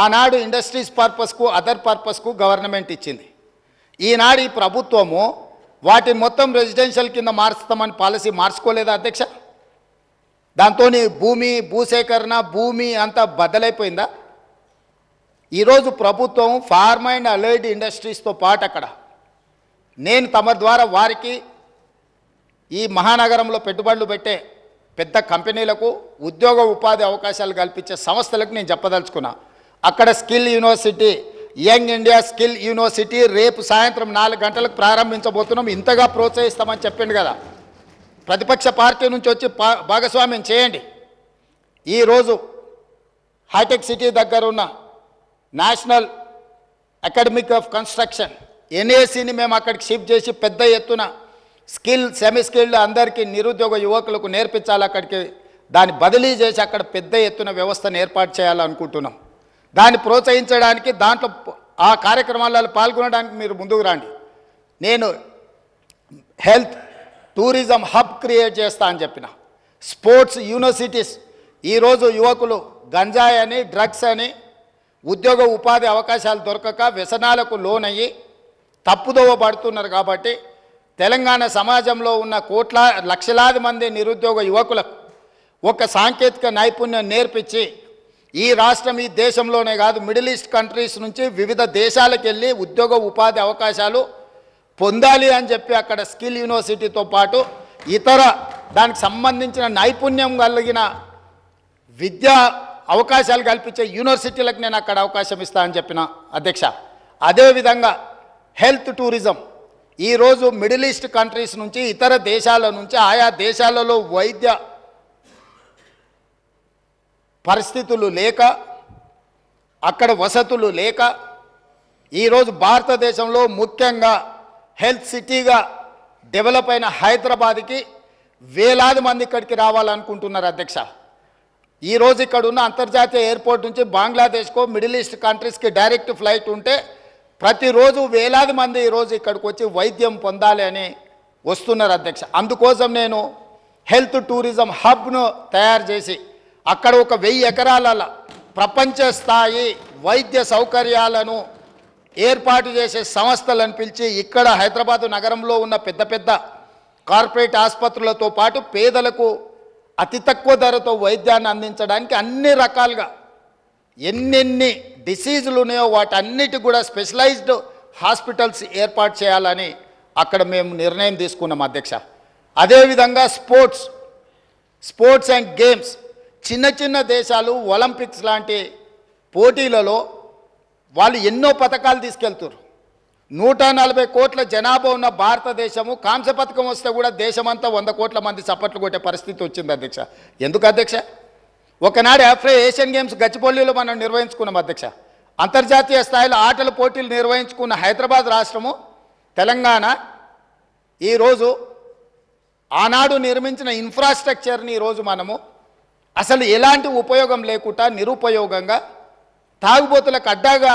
ఆనాడు ఇండస్ట్రీస్ పర్పస్కు అదర్ పర్పస్కు గవర్నమెంట్ ఇచ్చింది. ఈనాడు ఈ ప్రభుత్వము వాటిని మొత్తం రెసిడెన్షియల్ కింద మార్చుతామని పాలసీ మార్చుకోలేదా అధ్యక్ష? దాంతో భూమి భూసేకరణ భూమి అంతా బద్దలైపోయిందా? ఈరోజు ప్రభుత్వం ఫార్మ్ అండ్ అలైడ్ ఇండస్ట్రీస్తో పాటు అక్కడ. నేను తమ ద్వారా వారికి ఈ మహానగరంలో పెట్టుబడులు పెట్టే పెద్ద కంపెనీలకు ఉద్యోగ ఉపాధి అవకాశాలు కల్పించే సంస్థలకు నేను చెప్పదలుచుకున్నా. అక్కడ skill university young India skill university రేపు సాయంత్రం నాలుగు గంటలకు ప్రారంభించబోతున్నాం. ఇంతగా ప్రోత్సహిస్తామని చెప్పిండు కదా. ప్రతిపక్ష పార్టీ నుంచి వచ్చి పా- భాగస్వామ్యం చేయండి. ఈరోజు హైటెక్ సిటీ దగ్గర ఉన్న నేషనల్ అకాడమిక్ ఆఫ్ కన్స్ట్రక్షన్ ఎన్ఏసీని మేము అక్కడికి షిఫ్ట్ చేసి పెద్ద ఎత్తున స్కిల్ సెమీ స్కిల్డ్ అందరికీ నిరుద్యోగ యువకులకు నేర్పించాలి అక్కడికి. దాన్ని బదిలీ చేసి అక్కడ పెద్ద ఎత్తున వ్యవస్థను ఏర్పాటు చేయాలనుకుంటున్నాం. దాన్ని ప్రోత్సహించడానికి దాంట్లో ఆ కార్యక్రమాలలో పాల్గొనడానికి మీరు ముందుకు రండి. నేను హెల్త్ టూరిజం హబ్ క్రియేట్ చేస్తా అని చెప్పిన. స్పోర్ట్స్ యూనివర్సిటీస్ ఈరోజు యువకులు గంజాయి అని డ్రగ్స్ అని ఉద్యోగ ఉపాధి అవకాశాలు దొరకక వ్యసనాలకు లోనయ్యి తప్పుదోవ పడుతున్నారు కాబట్టి తెలంగాణ సమాజంలో ఉన్న కోట్ల లక్షలాది మంది నిరుద్యోగ యువకులకు ఒక సాంకేతిక నైపుణ్యం నేర్పించి ఈ రాష్ట్రం ఈ దేశంలోనే కాదు మిడిల్ ఈస్ట్ కంట్రీస్ నుంచి వివిధ దేశాలకు వెళ్ళి ఉద్యోగ ఉపాధి అవకాశాలు పొందాలి అని చెప్పి అక్కడ స్కిల్ యూనివర్సిటీతో పాటు ఇతర దానికి సంబంధించిన నైపుణ్యం కలిగిన విద్యా అవకాశాలు కల్పించే యూనివర్సిటీలకు నేను అక్కడ అవకాశం ఇస్తా అని చెప్పిన అధ్యక్ష. అదేవిధంగా హెల్త్ టూరిజం. ఈరోజు మిడిల్ ఈస్ట్ కంట్రీస్ నుంచి ఇతర దేశాల నుంచి ఆయా దేశాలలో వైద్య పరిస్థితులు లేక అక్కడ వసతులు లేక ఈరోజు భారతదేశంలో ముఖ్యంగా హెల్త్ సిటీగా డెవలప్ అయిన హైదరాబాద్కి వేలాది మంది ఇక్కడికి రావాలనుకుంటున్నారు అధ్యక్ష. ఈరోజు ఇక్కడ ఉన్న అంతర్జాతీయ ఎయిర్పోర్ట్ నుంచి బంగ్లాదేశ్కో మిడిల్ ఈస్ట్ కంట్రీస్కి డైరెక్ట్ ఫ్లైట్ ఉంటే ప్రతిరోజు వేలాది మంది ఈరోజు ఇక్కడికి వచ్చి వైద్యం పొందాలి అని వస్తున్నారు అధ్యక్ష. అందుకోసం నేను హెల్త్ టూరిజం హబ్ను తయారు చేసి అక్కడ ఒక వెయ్యి ఎకరాల ప్రపంచ స్థాయి వైద్య సౌకర్యాలను ఏర్పాటు చేసే సంస్థలను పిలిచి ఇక్కడ హైదరాబాదు నగరంలో ఉన్న పెద్ద పెద్ద కార్పొరేట్ ఆసుపత్రులతో పాటు పేదలకు అతి తక్కువ ధరతో వైద్యాన్ని అందించడానికి అన్ని రకాలుగా ఎన్నెన్ని డిసీజులు ఉన్నాయో వాటన్నిటి కూడా స్పెషలైజ్డ్ హాస్పిటల్స్ ఏర్పాటు చేయాలని అక్కడ మేము నిర్ణయం తీసుకున్నాం అధ్యక్ష. అదేవిధంగా స్పోర్ట్స్ స్పోర్ట్స్ అండ్ గేమ్స్ చిన్న చిన్న దేశాలు ఒలింపిక్స్ లాంటి పోటీలలో వాళ్ళు ఎన్నో పథకాలు తీసుకెళ్తారు నూట నలభై కోట్ల జనాభా ఉన్న భారతదేశము కాంస్య పథకం వస్తే కూడా దేశమంతా వంద కోట్ల మంది చప్పట్లు కొట్టే పరిస్థితి వచ్చింది అధ్యక్ష. ఎందుకు అధ్యక్ష? ఒకనాడు ఆఫ్రే ఏషియన్ గేమ్స్ గచ్చిపల్లిలో మనం నిర్వహించుకున్నాం అధ్యక్ష. అంతర్జాతీయ స్థాయిలో ఆటల పోటీలు నిర్వహించుకున్న హైదరాబాద్ రాష్ట్రము తెలంగాణ ఈరోజు ఆనాడు నిర్మించిన ఇన్ఫ్రాస్ట్రక్చర్ని ఈరోజు మనము అసలు ఎలాంటి ఉపయోగం లేకుండా నిరుపయోగంగా తాగుబోతులకు అడ్డాగా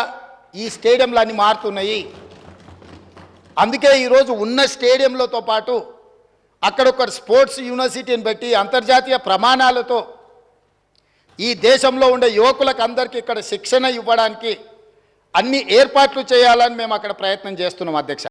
ఈ స్టేడియంలన్నీ మారుతున్నాయి. అందుకే ఈరోజు ఉన్న స్టేడియంలతో పాటు అక్కడ ఒక స్పోర్ట్స్ యూనివర్సిటీని పెట్టి అంతర్జాతీయ ప్రమాణాలతో ఈ దేశంలో ఉండే యువకులకు అందరికీ ఇక్కడ శిక్షణ ఇవ్వడానికి అన్ని ఏర్పాట్లు చేయాలని మేము అక్కడ ప్రయత్నం చేస్తున్నాం అధ్యక్ష.